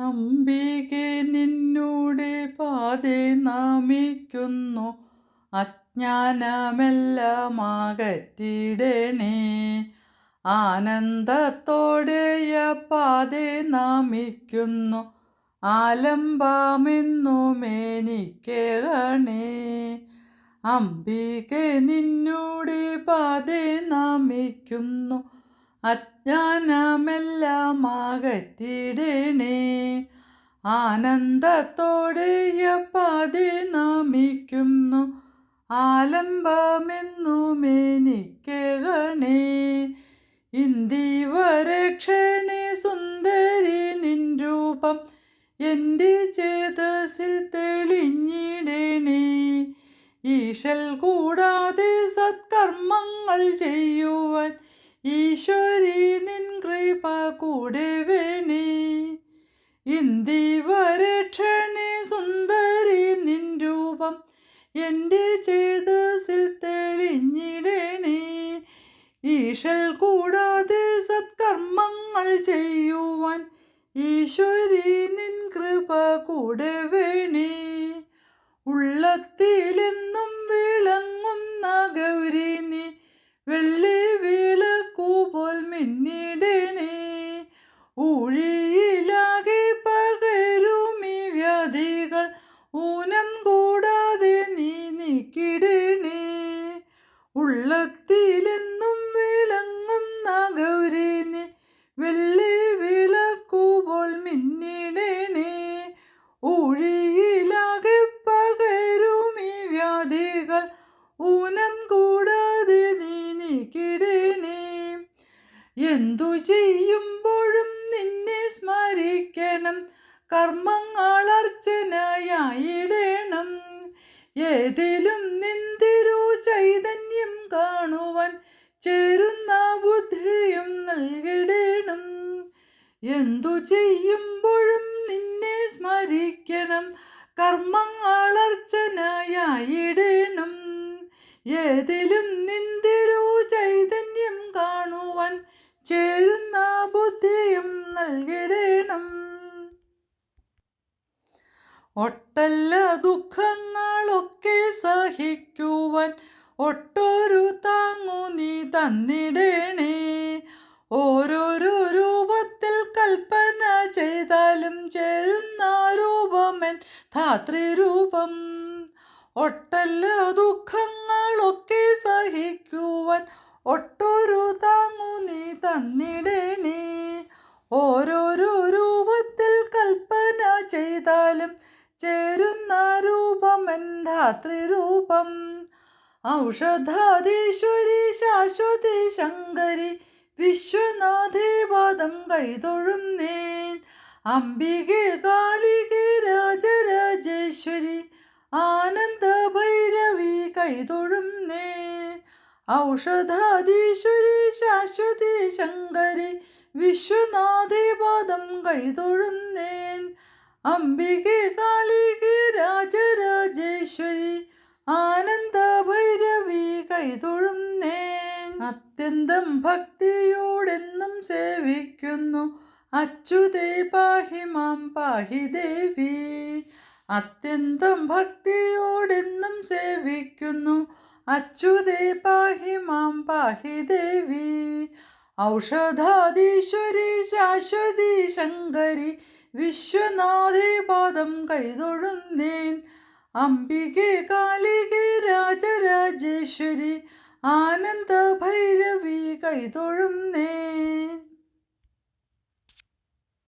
അംബികെ നിന്നൂടെ പാതെ നാമിക്കുന്നു. അജ്ഞാനമെല്ലാം അകറ്റിടണേ പാതെ നാമിക്കുന്നു. ആലംബമെന്നുമേനിക്കേണേ അംബികെ നിന്നൂടെ പാതെ നാമിക്കുന്നു. അജ്ഞാനമെല്ലാം അകറ്റിടണേ ആനന്ദത്തോടെയ പാതെ നാമിക്കുന്നു. ഇന്ദിവരെ ഇന്ദീവരക്ഷണേ സുന്ദരി നിൻ രൂപം എന്റെ ചേതസിൽ തെളിഞ്ഞിടണേ. ഈശൽ കൂടാതെ സത്കർമ്മങ്ങൾ ചെയ്യുവാൻ ഈശ്വരി നിൻ കൃപ കൂടെ ഇന്ദീവരക്ഷണേ സുന്ദരി നിൻ രൂപം എന്റെ ചേതസിൽ തെളിഞ്ഞിടണേ. ഈശൽ കൂടാതെ സത്കർമ്മങ്ങൾ ചെയ്യുവാൻ ഈശ്വരി നിൻ കൃപ കൂടെ വേണേ. ഉള്ളത്തിലെന്നും വിളങ്ങുന്ന ഗൗരി നീ വെള്ളി വിളക്കുപോൽ മിന്നിടണേ. ഊഴിയിലാകെ വെള്ളി വിളക്കുപോൽ മിന്നിടണേ. പകരും ഈ വ്യാധികൾ. ഊനം കൂടാതെ നീ നീക്കിടണേ. എന്തു ചെയ്യുമ്പോഴും നിന്നെ സ്മരിക്കണം. കർമ്മങ്ങൾ അർച്ചനയായിടണം. ഏതിലും നിന്തിരു എന്തു ചെയ്യുമ്പോഴും നിന്നെ സ്മരിക്കണം. കർമ്മങ്ങൾ അർച്ചനയായിടണം ഏതിലും നിന്തിരു ചൈതന്യം കാണുവാൻ ചേരുന്ന ബുദ്ധിയും നൽകിടണം. ഒട്ടല്ല ദുഃഖങ്ങളൊക്കെ സഹിക്കുവാൻ ഒട്ടൊരു താങ്ങു നീ തന്നിടണേ രൂപമൻ ധാത്രിരൂപം. ഒട്ടല്ല ദുഃഖങ്ങളൊക്കെ സഹിക്കുവാൻ ഒട്ടൊരു താങ്ങു നീ തന്നിടേണേ. ഓരോരോ രൂപത്തിൽ കൽപ്പന ചെയ്താലും ചേരുന്ന രൂപമൻ ധാത്രിരൂപം. ഔഷധാധീശ്വരി ശാശ്വതി ശങ്കരി വിശ്വനാഥേ പാദം കൈതൊഴും അംബികെ കാളികെ രാജരാജേശ്വരി ആനന്ദ ഭൈരവി കൈതൊഴും നേ ഔഷധാധീശ്വരി ശാശ്വതി ശങ്കരി വിശ്വനാഥേ പാദം കൈതൊഴും നേൻ അംബികെ കാളികെ രാജരാജേശ്വരി ആനന്ദ ഭൈരവി കൈതൊഴും നേൻ അത്യന്തം ഭക്തിയോടെന്നും സേവിക്കുന്നു അച്യുതേ പാഹി മാം പാഹി ദേവി. അത്യന്തം ഭക്തിയോടെന്നും സേവിക്കുന്നു അച്യുതേ പാഹി മാം പാഹി ദേവി. ഔഷധാധീശ്വരി ശാശ്വതി ശങ്കരി വിശ്വനാഥേ പാദം കൈതൊഴുന്നേൻ. അംബികേ കാളികെ രാജരാജേശ്വരി ആനന്ദ ഭൈരവി കൈതൊഴും നേ